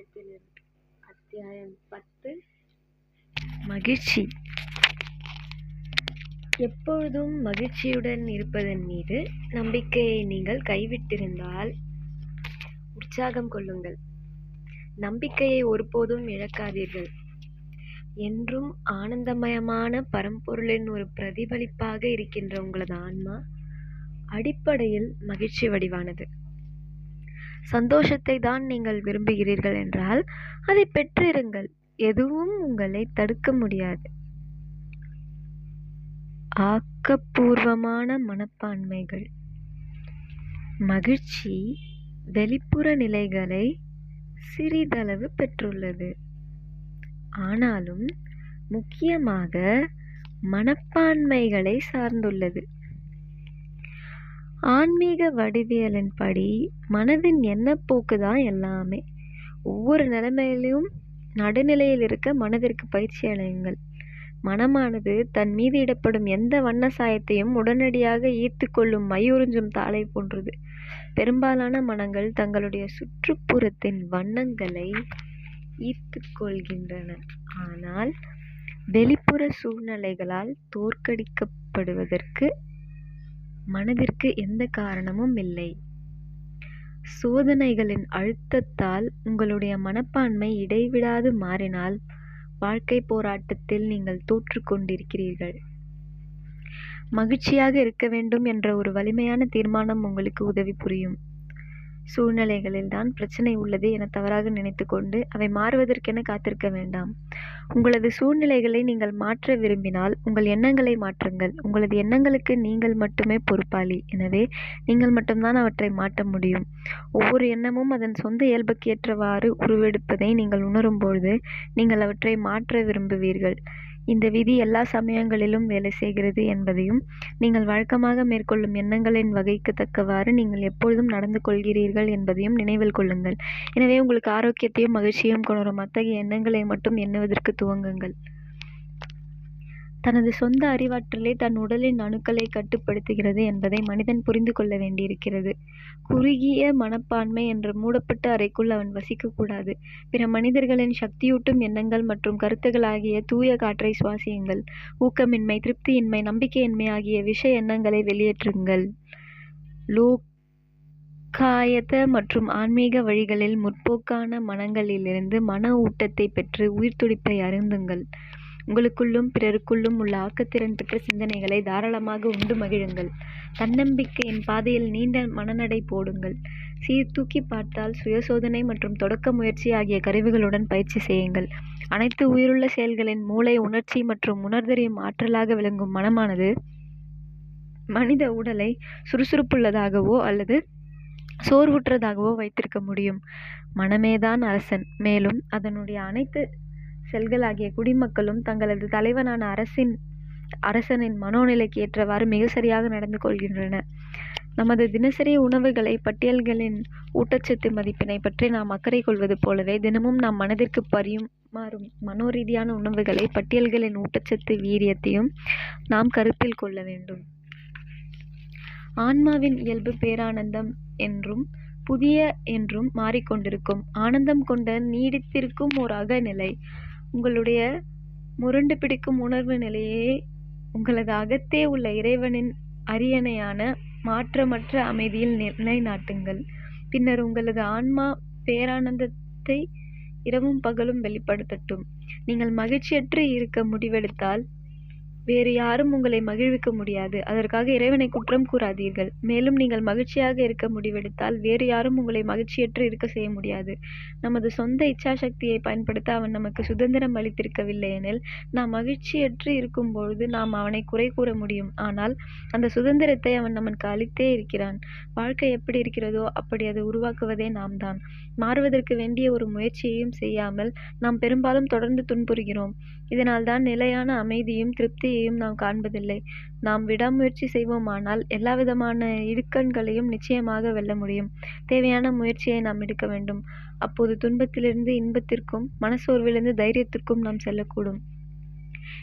சரித்திரத்தில் அத்தியாயம் பத்து. மகிழ்ச்சி. எப்பொழுதும் மகிழ்ச்சியுடன் இருப்பதன் மீது நம்பிக்கையை நீங்கள் கைவிட்டிருந்தால் உற்சாகம் கொள்ளுங்கள். நம்பிக்கையை ஒருபோதும் இழக்காதீர்கள். என்றும் ஆனந்தமயமான பரம்பொருளின் ஒரு பிரதிபலிப்பாக இருக்கின்ற உங்களது ஆன்மா அடிப்படையில் மகிழ்ச்சி வடிவானது. சந்தோஷத்தை தான் நீங்கள் விரும்புகிறீர்கள் என்றால் அதை பெற்றிருங்கள். எதுவும் உங்களை தடுக்க முடியாது. ஆக்கப்பூர்வமான மனப்பான்மைகள். மகிழ்ச்சி வெளிப்புற நிலைகளை சிறிதளவு பெற்றுள்ளது. ஆனாலும் முக்கியமாக மனப்பான்மைகளை சார்ந்துள்ளது. ஆன்மீக வடிவியலின்படி மனதின் எண்ணப்போக்கு தான் எல்லாமே. ஒவ்வொரு நிலைமையிலும் நடுநிலையில் இருக்க மனதிற்கு பயிற்சி அலையுங்கள் மனமானது தன் மீது இடப்படும் எந்த வண்ண சாயத்தையும் உடனடியாக ஈர்த்து கொள்ளும் மையுறிஞ்சும் தாளை போன்றது. பெரும்பாலான மனங்கள் தங்களுடைய சுற்றுப்புறத்தின் வண்ணங்களை ஈர்த்து கொள்கின்றன. ஆனால் வெளிப்புற சூழ்நிலைகளால் தோற்கடிக்கப்படுவதற்கு மனதிற்கு எந்த காரணமும் இல்லை. சோதனைகளின் அழுத்தத்தால் உங்களுடைய மனப்பான்மை இடைவிடாது மாறினால் வாழ்க்கை போராட்டத்தில் நீங்கள் தோற்று கொண்டிருக்கிறீர்கள். மகிழ்ச்சியாக இருக்க வேண்டும் என்ற ஒரு வலிமையான தீர்மானம் உங்களுக்கு உதவி புரியும். சூழ்நிலைகளில் தான் பிரச்சனை உள்ளது என தவறாக நினைத்து கொண்டு அவை மாறுவதற்கென காத்திருக்க வேண்டாம். உங்களது சூழ்நிலைகளை நீங்கள் மாற்ற விரும்பினால் உங்கள் எண்ணங்களை மாற்றுங்கள். உங்களது எண்ணங்களுக்கு நீங்கள் மட்டுமே பொறுப்பாளி. எனவே நீங்கள் மட்டும்தான் அவற்றை மாற்ற முடியும். ஒவ்வொரு எண்ணமும் அதன் சொந்த இயல்புக்கு ஏற்றவாறு உருவெடுப்பதை நீங்கள் உணரும்பொழுது நீங்கள் அவற்றை மாற்ற விரும்புவீர்கள். இந்த விதி எல்லா சமயங்களிலும் வேலை செய்கிறது என்பதையும் நீங்கள் வழக்கமாக மேற்கொள்ளும் எண்ணங்களின் வகைக்கு தக்கவாறு நீங்கள் எப்பொழுதும் நடந்து கொள்கிறீர்கள் என்பதையும் நினைவில் கொள்ளுங்கள். எனவே உங்களுக்கு ஆரோக்கியத்தையும் மகிழ்ச்சியும் கொணரும் அத்தகைய எண்ணங்களை மட்டும் எண்ணுவதற்கு துவங்குங்கள். தனது சொந்த அறிவாற்றலே தன் உடலின் அணுக்களை கட்டுப்படுத்துகிறது என்பதை மனிதன் புரிந்து கொள்ள வேண்டியிருக்கிறது. குறுகிய மனப்பான்மை என்ற மூடப்பட்ட அறைக்குள் அவன் வசிக்கக்கூடாது. பிற மனிதர்களின் சக்தியூட்டும் எண்ணங்கள் மற்றும் கருத்துகள் ஆகிய தூய காற்றை சுவாசியுங்கள். ஊக்கமின்மை திருப்தியின்மை நம்பிக்கையின்மை ஆகிய விஷ எண்ணங்களை வெளியேற்றுங்கள். லோக்காயத மற்றும் ஆன்மீக வழிகளில் முற்போக்கான மனங்களிலிருந்து மன ஊட்டத்தை பெற்று உயிர்த்துடிப்பை அருந்துங்கள். உங்களுக்குள்ளும் பிறருக்குள்ளும் உள்ள ஆக்கத்திறன் பெற்ற சிந்தனைகளை தாராளமாக உண்டு மகிழுங்கள். தன்னம்பிக்கையின் பாதையில் நீண்ட மனநடை போடுங்கள். சீர்தூக்கி பார்த்தால் சுயசோதனை மற்றும் தொடக்க முயற்சி ஆகிய கருவிகளுடன் பயிற்சி செய்யுங்கள். அனைத்து உயிருள்ள செயல்களின் மூளை உணர்ச்சி மற்றும் உணர்தறியும் ஆற்றலாக விளங்கும் மனமானது மனித உடலை சுறுசுறுப்புள்ளதாகவோ அல்லது சோர்வுற்றதாகவோ வைத்திருக்க முடியும். மனமேதான் அரசன். மேலும் அதனுடைய அனைத்து செல்களாகிய குடிமக்களும் தங்களது தலைவனான அரசின் அரசனின் மனோநிலைக்கு ஏற்றவாறு மிக சரியாக நடந்து கொள்கின்றன. நமது தினசரி உணவுகளை பட்டியல்களின் ஊட்டச்சத்து மதிப்பினை பற்றி நாம் அக்கறை கொள்வது போலவே தினமும் நாம் மனதிற்கு பரிமாறும் மனோரீதியான உணவுகளை பட்டியல்களின் ஊட்டச்சத்து வீரியத்தையும் நாம் கருத்தில் கொள்ள வேண்டும். ஆன்மாவின் இயல்பு பேரானந்தம் என்றும் புதிய என்றும் மாறிக்கொண்டிருக்கும். ஆனந்தம் கொண்ட நீடித்திருக்கும் ஒரு அகநிலை. உங்களுடைய முரண்டு பிடிக்கும் உணர்வு நிலையே உங்களது அகத்தே உள்ள இறைவனின் அரியணையான மாற்றமற்ற அமைதியில் நிலைநாட்டுங்கள். பின்னர் உங்களது ஆன்மா பேரானந்தத்தை இரவும் பகலும் வெளிப்படுத்தட்டும். நீங்கள் மகிழ்ச்சியற்று இருக்க முடிவெடுத்தால் வேறு யாரும் உங்களை மகிழ்விக்க முடியாது. அதற்காக இறைவனை குற்றம் கூறாதீர்கள். மேலும் நீங்கள் மகிழ்ச்சியாக இருக்க முடிவெடுத்தால் வேறு யாரும் உங்களை மகிழ்ச்சியற்று இருக்க செய்ய முடியாது. நமது சொந்த இச்சாசக்தியை பயன்படுத்த அவன் நமக்கு சுதந்திரம் அளித்திருக்கவில்லை எனில் நாம் மகிழ்ச்சியற்று இருக்கும்பொழுது நாம் அவனை குறை கூற முடியும். ஆனால் அந்த சுதந்திரத்தை அவன் நமக்கு அளித்தே இருக்கிறான். வாழ்க்கை எப்படி இருக்கிறதோ அப்படி அதை உருவாக்குவதே நாம் தான். மாறுவதற்கு வேண்டிய ஒரு முயற்சியையும் செய்யாமல் நாம் பெரும்பாலும் தொடர்ந்து துன்புறுகிறோம். இதனால்தான் நிலையான அமைதியும் திருப்தியையும் நாம் காண்பதில்லை. நாம் விடாமுயற்சி செய்வோமானால் எல்லாவிதமான இடுக்கண்களையும் நிச்சயமாக வெல்ல முடியும். தேவையான முயற்சியை நாம் எடுக்க வேண்டும். அப்போது துன்பத்திலிருந்து இன்பத்திற்கும் மனசோர்விலிருந்து தைரியத்திற்கும் நாம் செல்லக்கூடும்.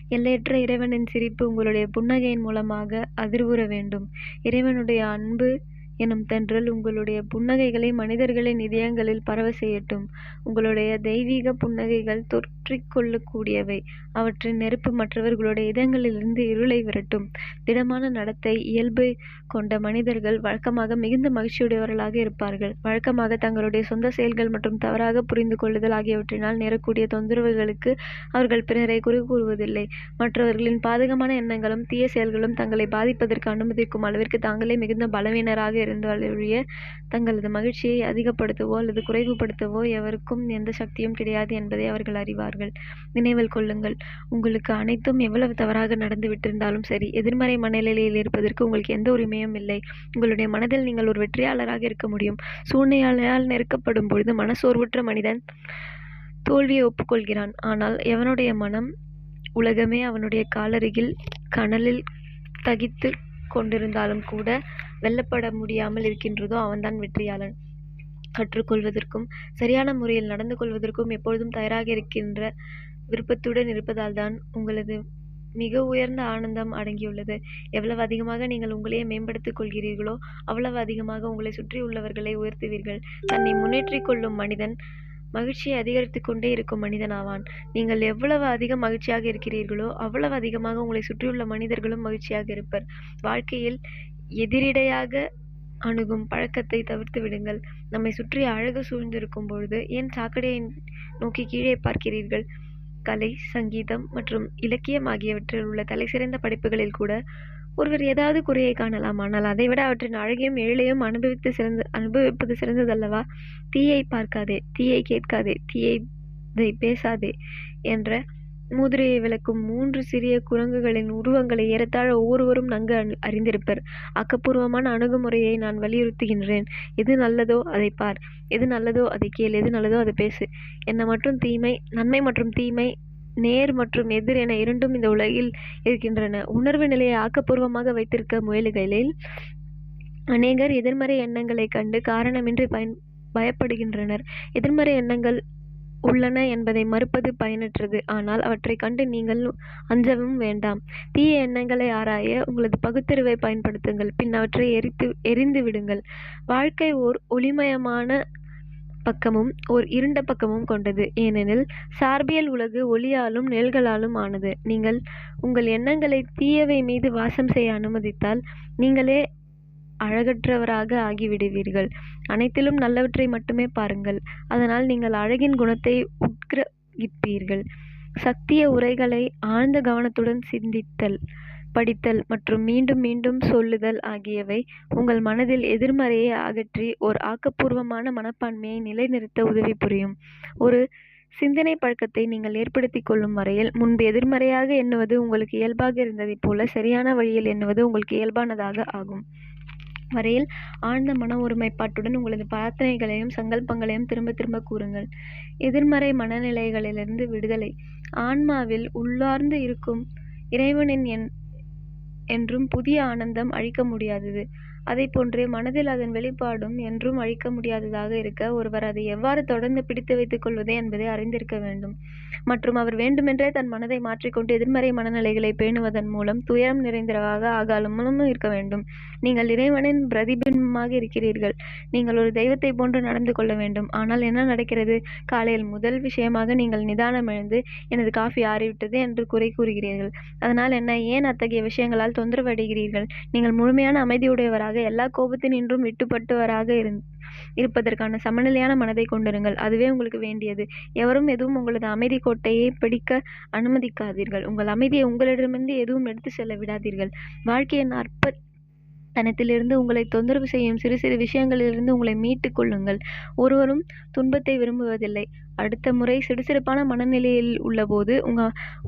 எல்லையற்ற இறைவனின் சிரிப்பு உங்களுடைய புன்னகையின் மூலமாக அதிர்வுற வேண்டும். இறைவனுடைய அன்பு எனும் தென்றல் உங்களுடைய புன்னகைகளை மனிதர்களின் இதயங்களில் பரவச் செய்யட்டும். உங்களுடைய தெய்வீக புன்னகைகள் தொற்றிக்கொள்ளக்கூடியவை. அவற்றின் நெருப்பு மற்றவர்களுடைய இதயங்களிலிருந்து இருளை விரட்டும். திடமான நடத்தை இயல்பு கொண்ட மனிதர்கள் வழக்கமாக மிகுந்த மகிழ்ச்சியுடையவர்களாக இருப்பார்கள். வழக்கமாக தங்களுடைய சொந்த செயல்கள் மற்றும் தவறாக புரிந்து கொள்ளுதல் ஆகியவற்றினால் நேரக்கூடிய தொந்தரவுகளுக்கு அவர்கள் பிறரை குறை கூறுவதில்லை. மற்றவர்களின் பாதகமான எண்ணங்களும் தீய செயல்களும் தங்களைப் பாதிப்பதற்கு அனுமதிக்கும் அளவிற்கு தாங்களே மிகுந்த பலவீனராக இருந்தாலொழிய தங்களது மகிழ்ச்சியை அதிகப்படுத்தவோ அல்லது குறைவுபடுத்தவோ எவருக்கும் எந்த சக்தியும் கிடையாது என்பதை அவர்கள் அறிவார்கள். நினைவில் கொள்ளுங்கள் உங்களுக்கு அனைத்தும் எவ்வளவு தவறாக நடந்து விட்டிருந்தாலும் சரி எதிர்மறை மனநிலையில் இருப்பதற்கு உங்களுக்கு எந்த உரிமையும் இல்லை. உங்களுடைய மனதில் நீங்கள் ஒரு வெற்றியாளராக இருக்க முடியும். சூழ்நிலையால் நெருக்கப்படும் பொழுது மனசோர்வுற்ற மனிதன் தோல்வியை ஒப்புக்கொள்கிறான். ஆனால் எவனுடைய மனம் உலகமே அவனுடைய காலருகில் கனலில் தகித்து கொண்டிருந்தாலும் கூட வெல்லப்பட முடியாமல் இருக்கின்றதோ அவன்தான் வெற்றியாளன். கற்றுக்கொள்வதற்கும் சரியான முறையில் நடந்து கொள்வதற்கும் எப்பொழுதும் தயாராக இருக்கின்ற விருப்பத்துடன் இருப்பதால் தான் உங்களது மிக உயர்ந்த ஆனந்தம் அடங்கியுள்ளது. எவ்வளவு அதிகமாக நீங்கள் உங்களையே மேம்படுத்திக் கொள்கிறீர்களோ அவ்வளவு அதிகமாக உங்களை சுற்றியுள்ளவர்களை உயர்த்துவீர்கள். தன்னை முன்னேற்றிக் கொள்ளும் மனிதன் மகிழ்ச்சியை அதிகரித்து கொண்டே இருக்கும் மனிதன் ஆவான். நீங்கள் எவ்வளவு அதிக மகிழ்ச்சியாக இருக்கிறீர்களோ அவ்வளவு அதிகமாக உங்களை சுற்றியுள்ள மனிதர்களும் மகிழ்ச்சியாக இருப்பர். வாழ்க்கையில் எதிரிடையாக அணுகும் பழக்கத்தை தவிர்த்து விடுங்கள். நம்மை சுற்றி அழகு சூழ்ந்திருக்கும் பொழுது ஏன் சாக்கடையை நோக்கி கீழே பார்க்கிறீர்கள்? கலை, சங்கீதம் மற்றும் இலக்கியம் ஆகியவற்றில் உள்ள தலைசிறந்த படைப்புகளில் கூட ஒருவர் ஏதாவது குறையை காணலாம். ஆனால் அதைவிட அவற்றின் அழகையும் எழிலையும் அனுபவிப்பது சிறந்ததல்லவா? தீயை பார்க்காதே தீயை கேட்காதே தீயை பேசாதே என்ற முதிரையை விளக்கும் மூன்று சிறிய குரங்குகளின் உருவங்களை ஏறத்தாழ ஒவ்வொருவரும் நன்கு அறிந்திருப்பர். ஆக்கப்பூர்வமான அணுகுமுறையை நான் வலியுறுத்துகின்றேன். எது நல்லதோ அதை பார். எது நல்லதோ அதை கேள். எது நல்லதோ அதை பேசு. என்னை மற்றும் தீமை நன்மை மற்றும் தீமை நேர் மற்றும் எதிர் என இரண்டும் இந்த உலகில் இருக்கின்றன. உணர்வு நிலையை ஆக்கப்பூர்வமாக வைத்திருக்க முயலுகையில் அநேகர் எதிர்மறை எண்ணங்களைக் கண்டு காரணமின்றி பயன் பயப்படுகின்றனர். எதிர்மறை எண்ணங்கள் உள்ளன என்பதை மறுப்பது பயனற்றது. ஆனால் அவற்றைக் கண்டு நீங்கள் அஞ்சவும் வேண்டாம். தீய எண்ணங்களை ஆராய உங்களது பகுத்தறிவைப் பயன்படுத்துங்கள். பின் அவற்றை எறிந்து விடுங்கள். வாழ்க்கை ஓர் ஒளிமயமான பக்கமும் ஓர் இருண்ட பக்கமும் கொண்டது. ஏனெனில் சார்பியல் உலகு ஒளியாலும் நிழல்களாலும் ஆனது. நீங்கள் உங்கள் எண்ணங்களைத் தீயவை மீது வாசம் செய்ய அனுமதித்தால் நீங்களே அழகற்றவராக ஆகிவிடுவீர்கள். அனைத்திலும் நல்லவற்றை மட்டுமே பாருங்கள். அதனால் நீங்கள் அழகின் குணத்தை உட்கிரகிப்பீர்கள். சத்திய உரைகளை ஆழ்ந்த கவனத்துடன் சிந்தித்தல் படித்தல் மற்றும் மீண்டும் மீண்டும் சொல்லுதல் ஆகியவை உங்கள் மனதில் எதிர்மறையை அகற்றி ஒரு ஆக்கப்பூர்வமான மனப்பான்மையை நிலைநிறுத்த உதவி புரியும். ஒரு சிந்தனை பழக்கத்தை நீங்கள் ஏற்படுத்தி கொள்ளும் வரையில் முன்பு எதிர்மறையாக எண்ணுவது உங்களுக்கு இயல்பாக இருந்ததைப் போல சரியான வழியில் எண்ணுவது உங்களுக்கு இயல்பானதாக ஆகும் வரையில் ஆழ்ந்த மன ஒருமைப்பாட்டுடன் உங்களது பிரார்த்தனைகளையும் சங்கல்பங்களையும் திரும்ப திரும்ப கூறுங்கள். எதிர்மறை மனநிலைகளிலிருந்து விடுதலை ஆன்மாவில் உள்ளார்ந்து இருக்கும் இறைவனின் என் என்றும் புதிய ஆனந்தம் அழிக்க முடியாதது. அதைப் போன்றே மனதில் அதன் வெளிப்பாடும் என்றும் அழிக்க முடியாததாக இருக்க ஒருவர் அதை எவ்வாறு தொடர்ந்து பிடித்து வைத்துக் கொள்வது என்பதை அறிந்திருக்க வேண்டும். மற்றும் அவர் வேண்டுமென்றே தன் மனதை மாற்றிக்கொண்டு எதிர்மறை மனநிலைகளை பேணுவதன் மூலம் துயரம் நிறைந்தவராக ஆகாமலும் இருக்க வேண்டும். நீங்கள் இறைவனின் பிரதிபிம்பமாக இருக்கிறீர்கள். நீங்கள் ஒரு தெய்வத்தைப் போன்று நடந்து கொள்ள வேண்டும். ஆனால் என்ன நடக்கிறது? காலையில் முதல் விஷயமாக நீங்கள் நிதானம் எழுந்து எனது காஃபி ஆறிவிட்டது என்று குறை கூறுகிறீர்கள். அதனால் என்ன? ஏன் அத்தகைய விஷயங்களால் தொந்தரவு அடைகிறீர்கள்? நீங்கள் முழுமையான அமைதியுடையவராக எல்லாக் கோபத்தினின்றும் விடுபட்டவராக இருப்பதற்கான சமநிலையான மனதை கொண்டிருங்கள். அதுவே உங்களுக்கு வேண்டியது. எவரும் எதுவும் உங்களது அமைதிக் கோட்டையை பிடிக்க அனுமதிக்காதீர்கள். உங்கள் அமைதியை உங்களிடமிருந்து எதுவும் எடுத்துச் செல்ல விடாதீர்கள். வாழ்க்கையின் அற்பத்தனத்திலிருந்து உங்களை தொந்தரவு செய்யும் சிறு சிறு விஷயங்களிலிருந்து உங்களை மீட்டுக் கொள்ளுங்கள். ஒருவரும் துன்பத்தை விரும்புவதில்லை. அடுத்த முறை சிடுசிடுப்பான மனநிலையில் உள்ளபோது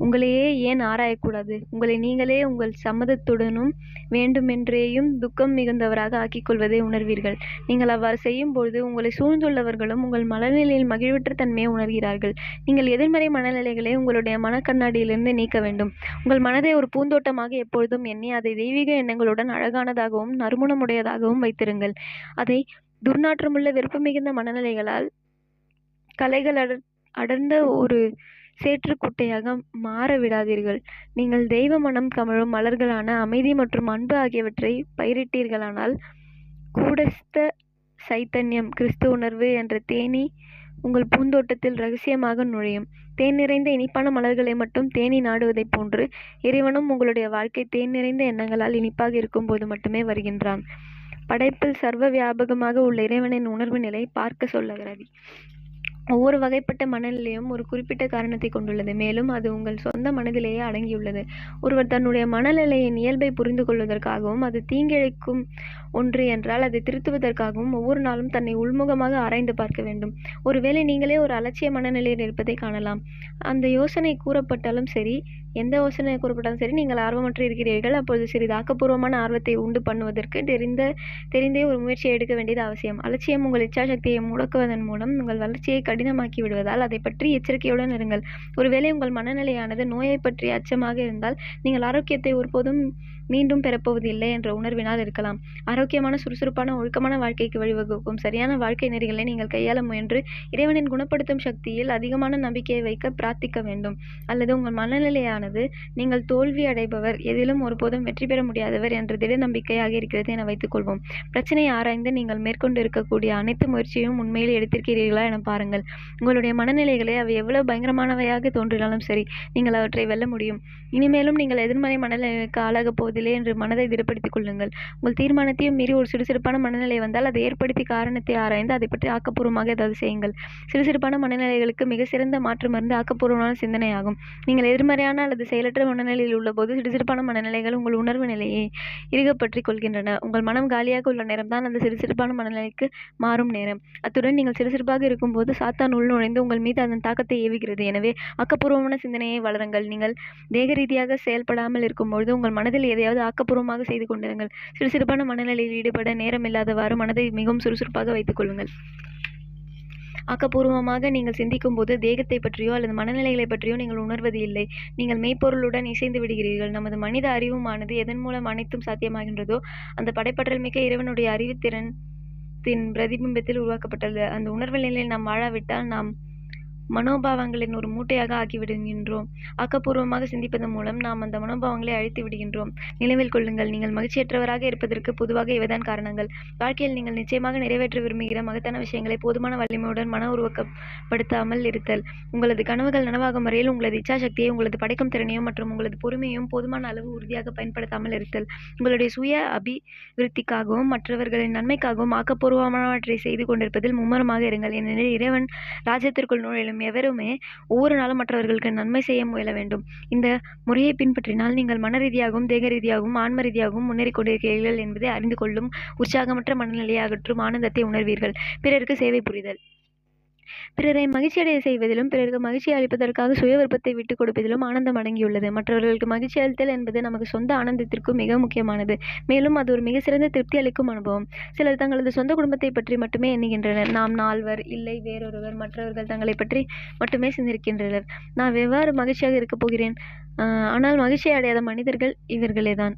உங்களையே ஏன் ஆராயக்கூடாது? உங்களை நீங்களே உங்கள் சம்மதத்துடனும் வேண்டுமென்றேயும் துக்கம் மிகுந்தவராக ஆக்கிக் கொள்வதை உணர்வீர்கள். நீங்கள் அவ்வாறு செய்யும்பொழுது உங்களை சூழ்ந்துள்ளவர்களும் உங்கள் மனநிலையில் மகிழ்வற்ற தன்மையை உணர்கிறார்கள். நீங்கள் எதிர்மறை மனநிலைகளை உங்களுடைய மனக்கண்ணாடியிலிருந்து நீக்க வேண்டும். உங்கள் மனதை ஒரு பூந்தோட்டமாக எப்பொழுதும் எண்ணி அதை தெய்வீக எண்ணங்களுடன் அழகானதாகவும் நறுமணமுடையதாகவும் வைத்திருங்கள். அதை துர்நாற்றமுள்ள வெறுப்பு மிகுந்த கலைகள் அடர் அடர்ந்த ஒரு சேற்றுக்குட்டையாக மாற விடாதீர்கள். நீங்கள் தெய்வ மனம் கமழும் மலர்களான அமைதி மற்றும் அன்பு ஆகியவற்றைப் பயிரிட்டீர்களானால் கூடஸ்த சைத்தன்யம் கிறிஸ்து உணர்வு என்ற தேனீ உங்கள் பூந்தோட்டத்தில் ரகசியமாக நுழையும். தேன் நிறைந்த இனிப்பான மலர்களை மட்டும் தேனீ நாடுவதைப் போன்று இறைவனும் உங்களுடைய வாழ்க்கை தேன் நிறைந்த எண்ணங்களால் இனிப்பாக இருக்கும்போது மட்டுமே வருகின்றான். படைப்பில் சர்வ வியாபகமாக உள்ள இறைவனின் உணர்வு நிலை பார்க்கச் சொல்லுகிறது. ஒவ்வொரு வகைப்பட்ட மனநிலையும் ஒரு குறிப்பிட்ட காரணத்தைக் கொண்டுள்ளது. மேலும் அது உங்கள் சொந்த மனதிலேயே அடங்கியுள்ளது. ஒருவர் தன்னுடைய மனநிலையின் இயல்பை புரிந்து கொள்வதற்காகவும் அது தீங்கிழைக்கும் ஒன்று என்றால் அதை திருத்துவதற்காகவும் ஒவ்வொரு நாளும் தன்னை உள்முகமாக ஆராய்ந்து பார்க்க வேண்டும். ஒருவேளை நீங்களே ஒரு அலட்சிய மனநிலையில் இருப்பதை காணலாம். அந்த யோசனை கூறப்பட்டாலும் சரி எந்த யோசனை கூறப்பட்டாலும் சரி நீங்கள் ஆர்வமற்று இருக்கிறீர்கள். அப்பொழுது சிறிது ஆக்கப்பூர்வமான ஆர்வத்தை உண்டு பண்ணுவதற்கு தெரிந்த தெரிந்தே ஒரு முயற்சியை எடுக்க வேண்டியது அவசியம். அலட்சியம் உங்கள் இச்சாசக்தியை முடக்குவதன் மூலம் உங்கள் வளர்ச்சியை கடினமாக்கி விடுவதால் அதைப் பற்றி எச்சரிக்கையுடன் இருங்கள். ஒருவேளை உங்கள் மனநிலையானது நோயை பற்றிய அச்சமாக இருந்தால் நீங்கள் ஆரோக்கியத்தை ஒருபோதும் மீண்டும் பெறப்போவது இல்லை என்ற உணர்வினால் இருக்கலாம். ஆரோக்கியமான சுறுசுறுப்பான ஒழுக்கமான வாழ்க்கைக்கு வழிவகுக்கும் சரியான வாழ்க்கை நெறிகளை நீங்கள் கையாள முயன்று இறைவனின் குணப்படுத்தும் சக்தியில் அதிகமான நம்பிக்கையை வைக்க பிரார்த்திக்க வேண்டும். அல்லது உங்கள் மனநிலையானது நீங்கள் தோல்வி அடைபவர் எதிலும் ஒருபோதும் வெற்றி பெற முடியாதவர் என்ற திட நம்பிக்கையாக இருக்கிறது என வைத்துக் கொள்வோம். ஆராய்ந்து நீங்கள் மேற்கொண்டு இருக்கக்கூடிய அனைத்து முயற்சியையும் உண்மையில் எடுத்திருக்கிறீர்களா என பாருங்கள். உங்களுடைய மனநிலைகளை அவை எவ்வளவு பயங்கரமானவையாக தோன்றினாலும் சரி நீங்கள் அவற்றை வெல்ல முடியும். இனிமேலும் நீங்கள் எதிர்மறை மனநிலைகளுக்கு ஆளாகப் போவதில்லை என்று மனதை திடப்படுத்திக் கொள்ளுங்கள். உங்கள் தீர்மானத்தையும் மீறி ஒரு சுறுசுறுப்பான மனநிலை வந்தால் அதை ஏற்படுத்திய காரணத்தை ஆராய்ந்து அதைப் பற்றி ஆக்கப்பூர்வமாக ஏதாவது செய்யுங்கள். சுறுசுறுப்பான மனநிலைகளுக்கு மிகச் சிறந்த மாற்று மருந்து ஆக்கப்பூர்வமான சிந்தனையாகும். நீங்கள் எதிர்மறையான அல்லது செயலற்ற மனநிலையில் உள்ளபோது சுறுசுறுப்பான மனநிலைகள் உங்கள் உணர்வு நிலையை இறுகப்பற்றிக் கொள்கின்றன. உங்கள் மனம் காலியாக உள்ள நேரம்தான் அந்த சுறுசுறுப்பான மனநிலைக்கு மாறும் நேரம். அத்துடன் நீங்கள் சுறுசுறுப்பாக இருக்கும்போது சாத்தான் உள்நுழைந்து உங்கள் மீது அதன் தாக்கத்தை ஏவுகிறது. எனவே ஆக்கப்பூர்வமான சிந்தனையை வளருங்கள். நீங்கள் தேகரீதியாக செயல்படாமல் இருக்கும்பொழுது உங்கள் மனதில் எதையாவது ஆக்கப்பூர்வமாக செய்து கொண்டிருங்கள். சுறுசுறுப்பான மனநிலையில் ஈடுபட நேரமில்லாதவாறு மனதை மிகவும் சுறுசுறுப்பாக வைத்துக் கொள்ளுங்கள். ஆக்கப்பூர்வமாக நீங்கள் சிந்திக்கும் போது தேகத்தை பற்றியோ அல்லது மனநிலைகளைப் பற்றியோ நீங்கள் உணர்வது இல்லை. நீங்கள் மெய்ப்பொருளுடன் இசைந்து விடுகிறீர்கள். நமது மனித அறிவுமானது எதன் மூலம் அனைத்தும் சாத்தியமாகின்றதோ அந்த படைப்பற்றல் மிக்க இறைவனுடைய அறிவுத்திறன் பிரதிபிம்பத்தில் உருவாக்கப்பட்டது அந்த உணர்வு நிலையில் நாம் வாழாவிட்டால் நாம் மனோபாவங்களின் ஒரு மூட்டையாக ஆக்கிவிடுகின்றோம். ஆக்கப்பூர்வமாக சிந்திப்பதன் மூலம் நாம் அந்த மனோபாவங்களை அழித்து விடுகின்றோம். நினைவில் கொள்ளுங்கள் நீங்கள் மகிழ்ச்சியற்றவராக இருப்பதற்கு பொதுவாக இவைதான் காரணங்கள். வாழ்க்கையில் நீங்கள் நிச்சயமாக நிறைவேற்ற விரும்புகிற மகத்தான விஷயங்களை போதுமான வலிமையுடன் மன உருவகப்படுத்தாமல் இருத்தல். உங்களது கனவுகள் நனவாகும் வரையில் உங்களது இச்சாசக்தியை உங்களது படைக்கும் திறனையும் மற்றும் உங்களது பொறுமையையும் போதுமான அளவு உறுதியாக பயன்படுத்தாமல் இருத்தல். உங்களுடைய சுய அபிவிருத்திக்காகவும் மற்றவர்களின் நன்மைக்காகவும் ஆக்கப்பூர்வமானவற்றைச் செய்து கொண்டிருப்பதில் மும்முரமாக இருங்கள். ஏனெனில் இறைவன் ராஜ்யத்திற்குள் நுழையும் எவருமே ஒவ்வொரு நாளும் மற்றவர்களுக்கு நன்மை செய்ய முயல வேண்டும். இந்த முறையை பின்பற்றினால் நீங்கள் மன ரீதியாகவும் தேகரீதியாகவும் ஆன்ம ரீதியாகவும் முன்னேறிக் கொண்டிருக்கிறீர்கள் என்பதை அறிந்து கொள்ளும் உற்சாகமற்ற மனநிலையை அகற்றும் ஆனந்தத்தை உணர்வீர்கள். பிறருக்கு சேவை புரிதல். பிறரை மகிழ்ச்சியடைய செய்வதிலும் பிறருக்கு மகிழ்ச்சி அளிப்பதற்காக சுய விருப்பத்தை விட்டுக் கொடுப்பதிலும் ஆனந்தம் அடங்கியுள்ளது. மற்றவர்களுக்கு மகிழ்ச்சி அளித்தல் என்பது நமக்கு சொந்த ஆனந்தத்திற்கும் மிக முக்கியமானது. மேலும் அது ஒரு மிக சிறந்த திருப்தி அளிக்கும் அனுபவம். சிலர் தங்களது சொந்த குடும்பத்தைப் பற்றி மட்டுமே எண்ணுகின்றனர். நாம் நால்வர் இல்லை வேறொருவர் மற்றவர்கள் தங்களைப் பற்றி மட்டுமே சிந்திருக்கின்றனர் நான் எவ்வாறு மகிழ்ச்சியாக இருக்கப் போகிறேன்? ஆனால் மகிழ்ச்சி அடையாத மனிதர்கள் இவர்களே தான்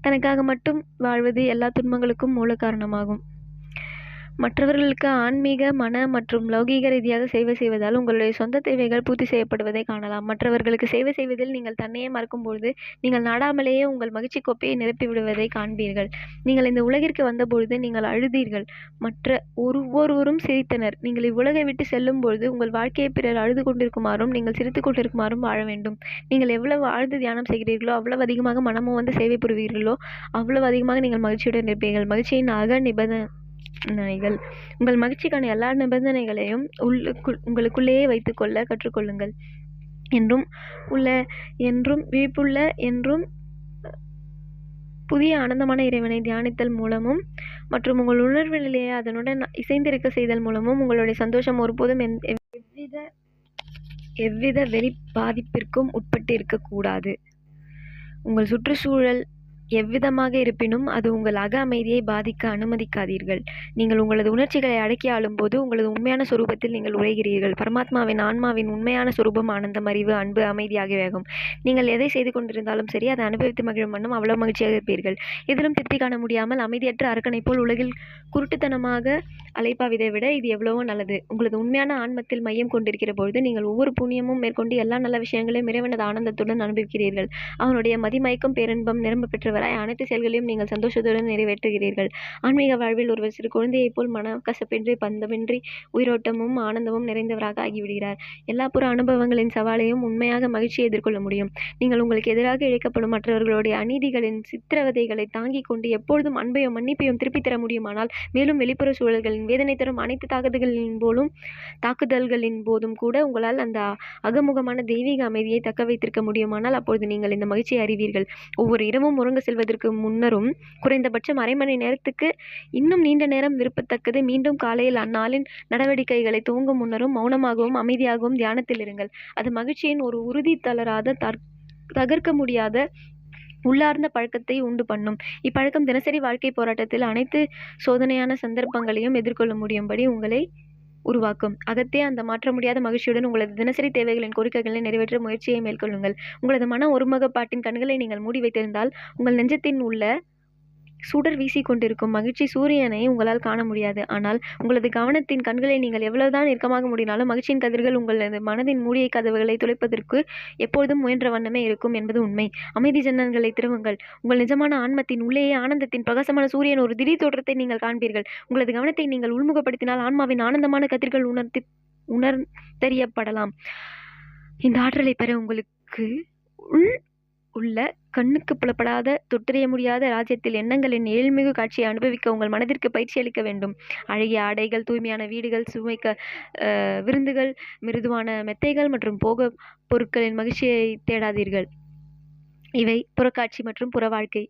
தனக்காக மட்டும் வாழ்வது எல்லா துன்பங்களுக்கும் மூல காரணமாகும். மற்றவர்களுக்கு ஆன்மீக மன மற்றும் லௌகீக ரீதியாக சேவை செய்வதால் உங்களுடைய சொந்த தேவைகள் பூர்த்தி செய்யப்படுவதைக் காணலாம். மற்றவர்களுக்கு சேவை செய்வதில் நீங்கள் தன்னையே மறக்கும்பொழுது நீங்கள் நாடாமலேயே உங்கள் மகிழ்ச்சி கோப்பையை நிரப்பிவிடுவதைக் காண்பீர்கள். நீங்கள் இந்த உலகிற்கு வந்தபொழுது நீங்கள் அழுதீர்கள். மற்ற ஒவ்வொருவரும் சிரித்தனர். நீங்கள் இவ்வுலகை விட்டு செல்லும் பொழுது உங்கள் வாழ்க்கையை பிறர் அழுது கொண்டிருக்குமாறும் நீங்கள் சிரித்துக் கொண்டிருக்குமாறும் வாழ வேண்டும். நீங்கள் எவ்வளவு ஆழ்ந்து தியானம் செய்கிறீர்களோ அவ்வளவு அதிகமாக மனமும் வந்து சேவை புரிவீர்களோ அவ்வளவு அதிகமாக நீங்கள் மகிழ்ச்சியுடன் இருப்பீர்கள். மகிழ்ச்சியின் அக நிபந்தனைகள். உங்கள் மகிழ்ச்சிக்கான எல்லா நிபந்தனைகளையும் உள்ளுக்குள் உங்களுக்குள்ளேயே வைத்துக்கொள்ள கற்றுக்கொள்ளுங்கள் என்றும் உள்ள என்றும் விழிப்புள்ள என்றும் புதிய ஆனந்தமான இறைவனை தியானித்தல் மூலமும் மற்றும் உங்கள் உணர்வு நிலையை அதனுடன் இசைந்திருக்க செய்தல் மூலமும் உங்களுடைய சந்தோஷம் ஒருபோதும் எவ்வித எவ்வித வெளி பாதிப்பிற்கும் உட்பட்டு இருக்கக்கூடாது உங்கள் சுற்றுச்சூழல் எவ்விதமாக இருப்பினும் அது உங்கள் அக அமைதியை பாதிக்க அனுமதிக்காதீர்கள். நீங்கள் உங்களது உணர்ச்சிகளை அடக்கி ஆளும்போது உங்களது உண்மையான சொரூபத்தில் நீங்கள் உரைகிறீர்கள் பரமாத்மாவின் ஆன்மாவின் உண்மையான சொரூபம் ஆனந்தம் அறிவு அன்பு அமைதி ஆகியவையாகும். நீங்கள் எதை செய்து கொண்டிருந்தாலும் சரி அதை அனுபவித்து மகிழும் வண்ணம் அவ்வளவு மகிழ்ச்சியாக இருப்பீர்கள். எதிலும் திருப்தி காண முடியாமல் அமைதியற்ற அரக்கனை போல் உலகில் குருட்டுத்தனமாக அழைப்பாவிதை விட இது எவ்வளவோ நல்லது. உங்களது உண்மையான ஆன்மத்தில் மையம் கொண்டிருக்கிற பொழுது நீங்கள் ஒவ்வொரு புண்ணியமும் மேற்கொண்டு எல்லா நல்ல விஷயங்களையும் இறைவனது ஆனந்தத்துடன் அனுபவிக்கிறீர்கள். அவனுடைய மதிமயக்கும் பேரின்பம் பெற்றவர் பெற்றவராய் அனைத்து செயல்களையும் நீங்கள் சந்தோஷத்துடன் நிறைவேற்றுகிறீர்கள். ஆன்மீக வாழ்வில் ஒருவர் சிறு குழந்தையைப் போல் மன கசப்பின்றி பந்தமின்றி உயிரோட்டமும் ஆனந்தமும் நிறைந்தவராக ஆகிவிடுகிறார். எல்லா புற அனுபவங்களின் சவாலையும் உண்மையாக மகிழ்ச்சியை எதிர்கொள்ள முடியும். நீங்கள் உங்களுக்கு எதிராக இழைக்கப்படும் மற்றவர்களுடைய அநீதிகளின் சித்திரவதைகளை தாங்கிக் கொண்டு எப்பொழுதும் அன்பையும் மன்னிப்பையும் திருப்பித் தர முடியுமானால் மேலும் வெளிப்புற சூழல்களின் வேதனை தரும் அனைத்து தாக்குதல்களின் போலும் தாக்குதல்களின் போதும் கூட உங்களால் அந்த அகமுகமான தெய்வீக அமைதியை தக்க வைத்திருக்க முடியுமானால் அப்பொழுது நீங்கள் இந்த மகிழ்ச்சியை அறிவீர்கள். ஒவ்வொரு இரவும் உறங்க செல்வதற்கு முன்னரும் குறைந்தபட்சம் அரை மணி நேரத்துக்கு இன்னும் நீண்ட நேரம் விருப்பத்தக்கது. மீண்டும் காலையில் அந்நாளின் நடவடிக்கைகளை துவங்கும் முன்னரும் மௌனமாகவும் அமைதியாகவும் தியானத்தில் இருங்கள். அது மகிழ்ச்சியின் ஒரு உறுதி தளராத தகர்க்க முடியாத உள்ளார்ந்த பழக்கத்தை உண்டு பண்ணும். இப்பழக்கம் தினசரி வாழ்க்கை போராட்டத்தில் அனைத்து சோதனையான சந்தர்ப்பங்களையும் எதிர்கொள்ள முடியும்படி உங்களை உருவாக்கும். அகத்தே அந்த மாற்ற முடியாத மகிழ்ச்சியுடன் உங்களது தினசரி தேவைகளின் கோரிக்கைகளை நிறைவேற்ற முயற்சியை மேற்கொள்ளுங்கள். உங்களது மன ஒருமுகப்பாட்டின் கண்களை நீங்கள் மூடி வைத்திருந்தால் உங்கள் நெஞ்சத்தின் உள்ள சுடர் வீசிக்கொண்டிருக்கும் மகிழ்ச்சி சூரியனை உங்களால் காண முடியாது. ஆனால் உங்களது கவனத்தின் கண்களை நீங்கள் எவ்வளவுதான் நெருக்கமாக முடினாலும் மகிழ்ச்சியின் கதிர்கள் உங்களது மனதின் மூடிய கதவுகளை துளைப்பதற்கு எப்பொழுதும் முயன்ற வண்ணமே இருக்கும் என்பது உண்மை. அமைதி ஜன்னல்களை திருவுங்கள் உங்கள் நிஜமான ஆன்மத்தின் உள்ளேயே ஆனந்தத்தின் பிரகாசமான சூரியன் ஒரு திடீர் தோற்றத்தை நீங்கள் காண்பீர்கள். உங்களது கவனத்தை நீங்கள் உள்முகப்படுத்தினால் ஆன்மாவின் ஆனந்தமான கதிர்கள் உணர்த்தி உணர்ந்தறியப்படலாம். இந்த ஆற்றலை பெற உங்களுக்கு உள் உள்ள கண்ணுக்கு புலப்படாத தொட்டறிய முடியாத ராஜ்யத்தில் எண்ணங்களின் ஏழ்மிகு காட்சியை அனுபவிக்க உங்கள் மனதிற்கு பயிற்சி அளிக்க வேண்டும். அழகிய ஆடைகள் தூய்மையான வீடுகள் சுவைக்க விருந்துகள் மிருதுவான மெத்தைகள் மற்றும் போக பொருட்களின் மகிழ்ச்சியை தேடாதீர்கள். இவை புறக்காட்சி மற்றும் புற வாழ்க்கை.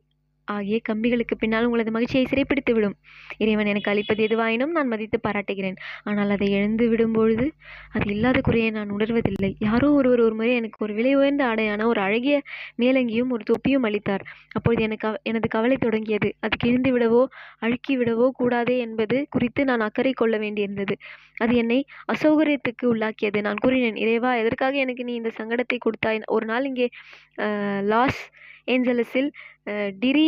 ஆகிய கம்பிகளுக்கு பின்னால் உங்களது மகிழ்ச்சியை சிறைப்பிடித்து விடும் இறைவன் எனக்கு அளிப்பது எதுவாயினும் நான் மதித்து பாராட்டுகிறேன். ஆனால் அதை எழுந்து விடும்பொழுது அது இல்லாத குறையை நான் உணர்வதில்லை. யாரோ ஒருவர் ஒரு முறை எனக்கு ஒரு விலை உயர்ந்த ஆடையான ஒரு அழகிய மேலங்கியும் ஒரு தொப்பியும் அளித்தார். அப்பொழுது எனக்கு எனது கவலை தொடங்கியது. அது கிழிந்து விடவோ அழுக்கி விடவோ கூடாதே என்பது குறித்து நான் அக்கறை கொள்ள வேண்டியிருந்தது. அது என்னை அசௌகரியத்துக்கு உள்ளாக்கியது. நான் கூறினேன் இறைவா எதற்காக எனக்கு நீ இந்த சங்கடத்தை கொடுத்தாய்? ஒரு நாள் இங்கே லாஸ் ஏஞ்சலஸில் டிரினிட்டி டிரி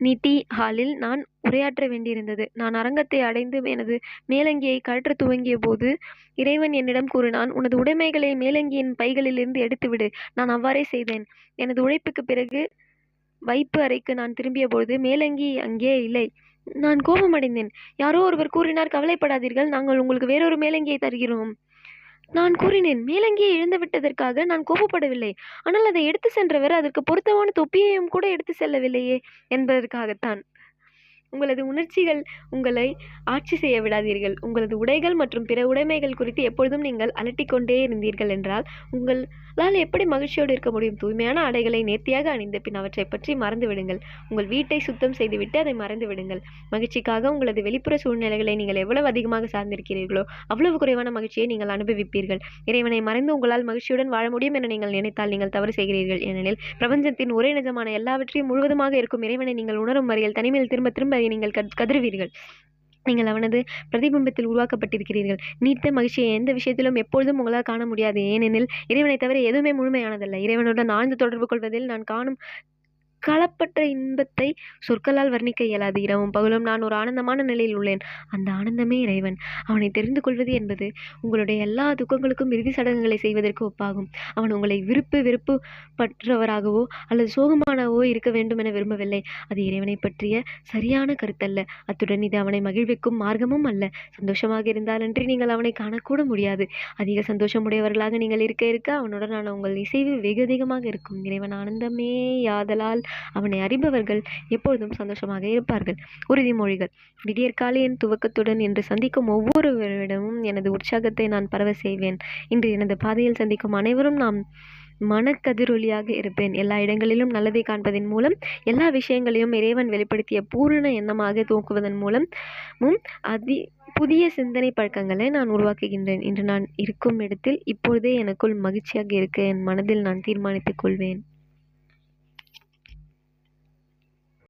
நிட்டி ஹாலில் நான் உரையாற்ற வேண்டியிருந்தது. நான் அரங்கத்தை அடைந்து எனது மேலங்கியை கழற்ற துவங்கிய போது இறைவன் என்னிடம் கூறினான் உனது உடைமைகளை மேலங்கியின் பைகளிலிருந்து எடுத்துவிடு நான் அவ்வாறே செய்தேன். எனது உழைப்புக்கு பிறகு வைப்பு அறைக்கு நான் திரும்பிய பொழுது மேலங்கி அங்கே இல்லை. நான் கோபமடைந்தேன். யாரோ ஒருவர் கூறினார் கவலைப்படாதீர்கள் நாங்கள் உங்களுக்கு வேறொரு மேலங்கியை தருகிறோம். நான் கூறினேன் மேலங்கியை இழந்துவிட்டதற்காக நான் கோபப்படவில்லை. ஆனால் அதை எடுத்து சென்றவர் அதற்கு பொருத்தமான தொப்பியையும் கூட எடுத்து செல்லவில்லையே என்பதற்காகத்தான். உங்களது உணர்ச்சிகள் உங்களை ஆட்சி செய்ய விடாதீர்கள். உங்களது உடைகள் மற்றும் பிற உடைமைகள் குறித்து எப்பொழுதும் நீங்கள் அலட்டிக்கொண்டே இருந்தீர்கள் என்றால் உங்களால் எப்படி மகிழ்ச்சியோடு இருக்க முடியும்? தூய்மையான ஆடைகளை நேர்த்தியாக அணிந்த பின் அவற்றை பற்றி மறந்து விடுங்கள். உங்கள் வீட்டை சுத்தம் செய்துவிட்டு அதை மறந்து விடுங்கள். மகிழ்ச்சிக்காக உங்களது வெளிப்புற சூழ்நிலைகளை நீங்கள் எவ்வளவு அதிகமாக சார்ந்திருக்கிறீர்களோ அவ்வளவு குறைவான மகிழ்ச்சியை நீங்கள் அனுபவிப்பீர்கள். இறைவனை மறைந்து உங்களால் மகிழ்ச்சியுடன் வாழ முடியும் என நீங்கள் நினைத்தால் நீங்கள் தவறு செய்கிறீர்கள். ஏனெனில் பிரபஞ்சத்தின் ஒரே நிஜமான எல்லாவற்றையும் முழுவதுமாக இருக்கும் இறைவனை நீங்கள் உணரும் வரையில் தனிமையில் திரும்ப திரும்ப மகிழ்ச்சியை நீங்கள் கத்- கதறுவீர்கள். நீங்கள் அவனது பிரதிபிம்பத்தில் உருவாக்கப்பட்டிருக்கிறீர்கள். நீத்த மகிழ்ச்சியை எந்த விஷயத்திலும் எப்பொழுதும் உங்களால் காண முடியாது. ஏனெனில் இறைவனை தவிர எதுவுமே முழுமையானதல்ல. இறைவனுடன் ஆழ்ந்து தொடர்பு கொள்வதில் நான் காணும் களப்பற்ற இன்பத்தை சொற்களால் வர்ணிக்க இயலாது. இரவும் பகலும் நான் ஒரு ஆனந்தமான நிலையில் உள்ளேன். அந்த ஆனந்தமே இறைவன். அவனை தெரிந்து கொள்வது என்பது உங்களுடைய எல்லா துக்கங்களுக்கும் இறுதி சடங்குகளை செய்வதற்கு ஒப்பாகும். அவன் உங்களை விருப்பு வெறுப்பு பற்றவராகவோ அல்லது சோகமானவோ இருக்க வேண்டும் என விரும்பவில்லை. அது இறைவனை பற்றிய சரியான கருத்தல்ல. அத்துடன் இது அவனை மகிழ்விக்கும் மார்க்கமும் அல்ல. சந்தோஷமாக இருந்தாலன்றி நீங்கள் அவனை காணக்கூட முடியாது. அதிக சந்தோஷமுடையவர்களாக நீங்கள் இருக்க இருக்க அவனுடனான உங்கள் இசைவு வெகு அதிகமாக இருக்கும். இறைவன் ஆனந்தமே யாதலால் அவனை அறிபவர்கள் எப்பொழுதும் சந்தோஷமாக இருப்பார்கள். உறுதிமொழிகள். விடியற்காலையின் துவக்கத்துடன் இன்று சந்திக்கும் ஒவ்வொருவரிடமும் எனது உற்சாகத்தை நான் பரவ செய்வேன். இன்று எனது பாதையில் சந்திக்கும் அனைவரும் நாம் மனக்கதிரொலியாக இருப்பேன். எல்லா இடங்களிலும் நல்லதை காண்பதன் மூலம் எல்லா விஷயங்களையும் இறைவன் வெளிப்படுத்திய பூரண எண்ணமாக தூக்குவதன் மூலமும் அதி புதிய சிந்தனை பழக்கங்களை நான் உருவாக்குகின்றேன். இன்று நான் இருக்கும் இடத்தில் இப்பொழுதே எனக்குள் மகிழ்ச்சியாக இருக்க என் மனதில் நான் தீர்மானித்துக் கொள்வேன்.